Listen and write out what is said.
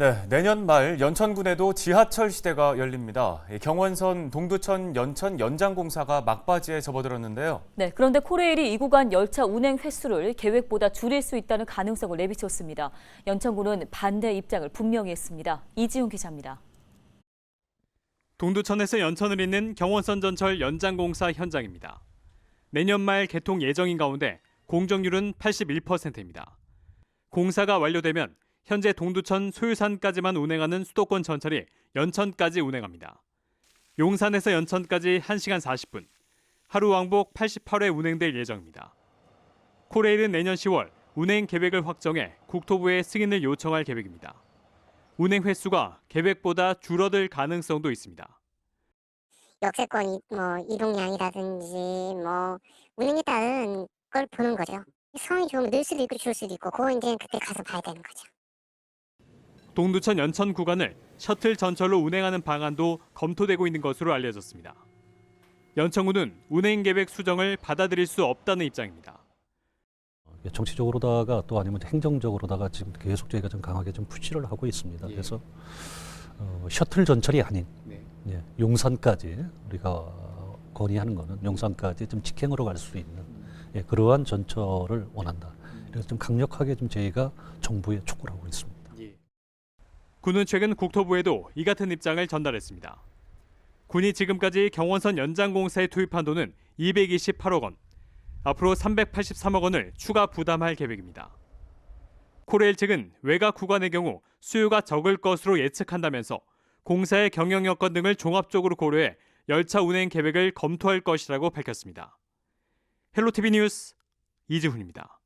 네, 내년 말 연천군에도 지하철 시대가 열립니다. 이 경원선 동두천 연천 연장 공사가 막바지에 접어들었는데요. 네, 그런데 코레일이 이 구간 열차 운행 횟수를 계획보다 줄일 수 있다는 가능성을 내비쳤습니다. 연천군은 반대 입장을 분명히 했습니다. 이지훈 기자입니다. 동두천에서 연천을 잇는 경원선 전철 연장 공사 현장입니다. 내년 말 개통 예정인 가운데 공정률은 81%입니다. 공사가 완료되면 현재 동두천 소유산까지만 운행하는 수도권 전철이 연천까지 운행합니다. 용산에서 연천까지 1시간 40분, 하루 왕복 88회 운행될 예정입니다. 코레일은 내년 10월 운행 계획을 확정해 국토부에 승인을 요청할 계획입니다. 운행 횟수가 계획보다 줄어들 가능성도 있습니다. 역세권 이- 뭐 이동량이라든지 뭐 운행에 따른 걸 보는 거죠. 상황이 좋으면 늘 수도 있고 줄 수도 있고 그거 이제 그때 가서 봐야 되는 거죠. 동두천 연천 구간을 셔틀 전철로 운행하는 방안도 검토되고 있는 것으로 알려졌습니다. 연천구는 운행 계획 수정을 받아들일 수 없다는 입장입니다. 정치적으로다가 또 아니면 행정적으로다가 지금 계속 저희가 좀 강하게 좀 푸시를 하고 있습니다. 예. 그래서 어, 셔틀 전철이 아닌 네. 예, 용산까지 우리가 건의하는 거는 용산까지 좀 직행으로 갈 수 있는 예, 그러한 전철을 원한다. 그래서 좀 강력하게 좀 저희가 정부에 촉구를 하고 있습니다. 군은 최근 국토부에도 이 같은 입장을 전달했습니다. 군이 지금까지 경원선 연장 공사에 투입한 돈은 228억 원, 앞으로 383억 원을 추가 부담할 계획입니다. 코레일 측은 외곽 구간의 경우 수요가 적을 것으로 예측한다면서 공사의 경영 여건 등을 종합적으로 고려해 열차 운행 계획을 검토할 것이라고 밝혔습니다. 헬로티비 뉴스 이지훈입니다.